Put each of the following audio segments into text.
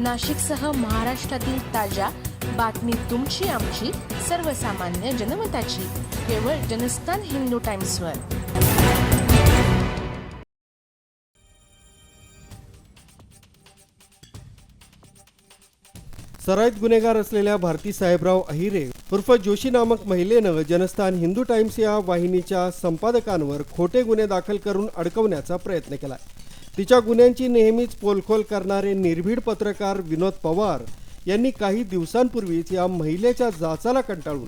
नाशिकसह महाराष्ट्रातील ताज्या बातमी तुमची आमची सर्वसामान्य जनमताची. केवळ जनस्थान हिंदू टाइम्सवर. सराईत गुन्हेगार असलेल्या भारती साहेबराव अहिरे उर्फ जोशी नामक महिलेनं जनस्थान हिंदू टाइम्स या वाहिनीच्या संपादकांवर खोटे गुन्हे दाखल करून अडकवण्याचा प्रयत्न केला तिच्या गुन्ह्यांची नेहमीच पोलखोल करणारे निर्भीड पत्रकार विनोद पवार यांनी काही दिवसांपूर्वीच या महिलेच्या जाचाला कंटाळून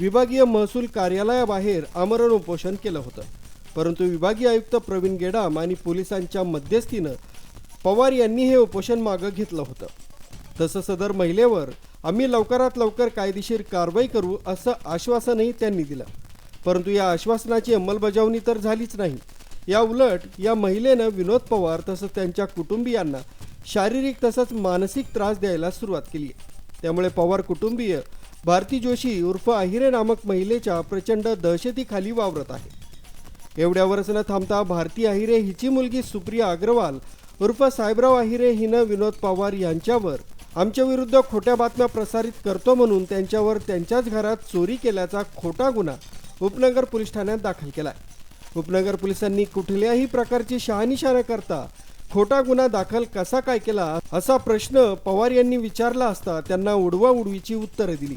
विभागीय महसूल कार्यालयाबाहेर आमरण उपोषण केलं होतं. परंतु विभागीय आयुक्त प्रवीण गेडाम आणि पोलिसांच्या मध्यस्थीनं पवार यांनी हे उपोषण मागं घेतलं होतं. तसं सदर महिलेवर आम्ही लवकरात लवकर कायदेशीर कारवाई करू असं आश्वासनही त्यांनी दिलं. परंतु या आश्वासनाची अंमलबजावणी तर झालीच नाही. या उलट या महिलेनं विनोद पवार तसंच त्यांच्या कुटुंबियांना शारीरिक तसंच मानसिक त्रास द्यायला सुरुवात केली आहे. त्यामुळे पवार कुटुंबीय भारती जोशी उर्फ अहिरे नामक महिलेच्या प्रचंड दहशतीखाली वावरत आहे. एवढ्यावरच न थांबता भारती अहिरे हिची मुलगी सुप्रिया अग्रवाल उर्फ साहेबराव अहिरे हिनं विनोद पवार यांच्यावर आमच्या विरुद्ध खोट्या बातम्या प्रसारित करतो म्हणून त्यांच्यावर त्यांच्याच घरात चोरी केल्याचा खोटा गुन्हा उपनगर पोलीस ठाण्यात दाखल केला आहे उपनगर पोलिसांनी कुठल्याही प्रकारची शहानिशा न करता खोटा गुन्हा दाखल कसा काय केला असा प्रश्न पवार यांनी विचारला असता त्यांना उडवा उडवीची उत्तरं दिली.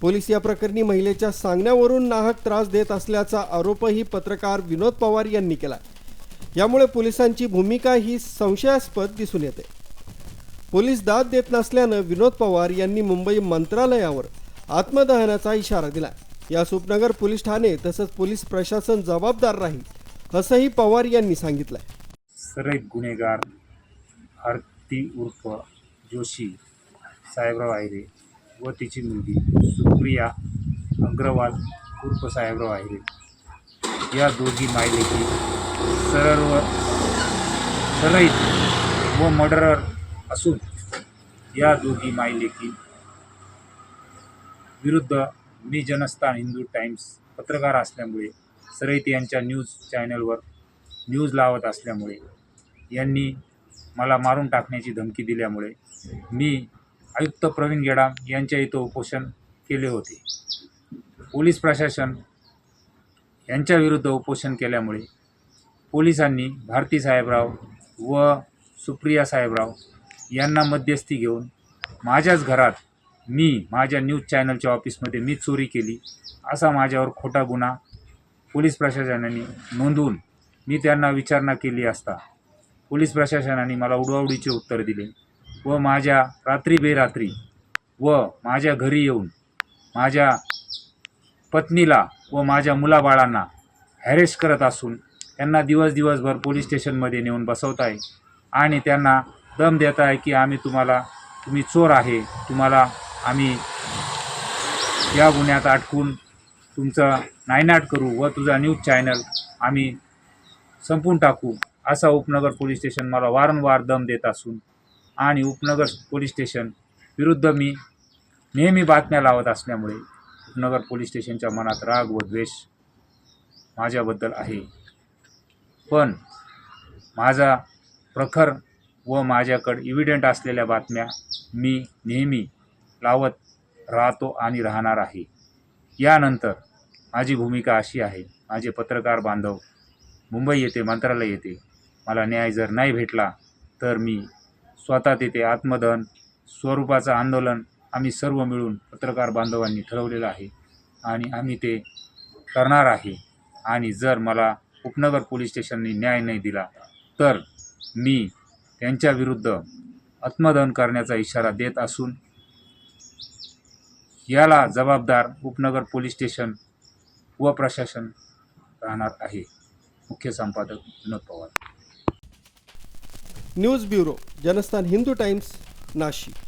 पोलीस या प्रकरणी महिलेच्या सांगण्यावरून नाहक त्रास देत असल्याचा आरोपही पत्रकार विनोद पवार यांनी केला. यामुळे पोलिसांची भूमिका ही संशयास्पद दिसून येते. पोलीस दाद देत नसल्यानं विनोद पवार यांनी मुंबई मंत्रालयावर आत्मदहनाचा इशारा दिला. यास उपनगर पोलीस ठाणे तसंच पोलीस प्रशासन जबाबदार राहील असंही पवार यांनी सांगितलंय. सराईत गुन्हेगार आरती उर्फ जोशी साहेबराव आयरे व तिची मुलगी सुप्रिया अग्रवाल उर्फ साहेबराव आहिरे. या दोघी मायलेकी सर्व सलईत व मर्डरर असून या दोघी मायलेकी विरुद्ध मी जनस्थान हिंदू टाइम्स पत्रकार असल्यामुळे सरईत यांच्या न्यूज चॅनलवर न्यूज लावत असल्यामुळे यांनी मला मारून टाकण्याची धमकी दिल्यामुळे मी आयुक्त प्रवीण गेडाम यांच्या इथं उपोषण केले होते. पोलीस प्रशासन यांच्याविरुद्ध उपोषण केल्यामुळे पोलिसांनी भारती साहेबराव व सुप्रिया साहेबराव यांना मध्यस्थी घेऊन माझ्याच घरात मी माझ्या न्यूज चॅनलच्या ऑफिसमध्ये मी चोरी केली असा माझ्यावर खोटा गुन्हा पोलीस प्रशासनाने नोंदवून मी त्यांना विचारणा केली असता पोलीस प्रशासनाने मला उडवाउडीचे उत्तर दिले. व माझ्या रात्री बेरात्री व माझ्या घरी येऊन माझ्या पत्नीला व माझ्या मुलाबाळांना हॅरेस करत असून त्यांना दिवस दिवसभर पोलीस स्टेशनमध्ये नेऊन बसवत आहे आणि त्यांना दम देत आहे की आम्ही तुम्हाला तुम्ही चोर आहे तुम्हाला आम्ही या गुन्ह्यात अटकून तुमचं नायनाट करू व तुझा न्यूज चॅनल आम्ही संपून टाकू असा उपनगर पोलीस स्टेशन मला वारंवार दम देत असून आणि उपनगर पोलीस स्टेशन विरुद्ध मी नेहमी बातम्या लावत असल्यामुळे उपनगर पोलीस स्टेशनच्या मनात राग व द्वेष माझ्याबद्दल आहे. पण माझा प्रखर व माझ्याकडं इव्हिडेंट असलेल्या बातम्या मी नेहमी लावत राहतो आणि राहणार आहे. यानंतर माझी भूमिका अशी आहे. माझे पत्रकार बांधव मुंबई येथे मंत्रालय येथे मला न्याय जर नाही भेटला तर मी स्वतः तेथे आत्मदहन स्वरूपाचं आंदोलन आम्ही सर्व मिळून पत्रकार बांधवांनी ठरवलेलं आहे आणि आम्ही ते करणार आहे. आणि जर मला उपनगर पोलीस स्टेशनने न्याय नाही दिला तर मी त्यांच्याविरुद्ध आत्मदहन करण्याचा इशारा देत असून याला जबाबदार उपनगर पोलीस स्टेशन व प्रशासन राहणार आहे. मुख्य संपादक Vinod Pawar. News bureau Janasthan Hindu Times Nashik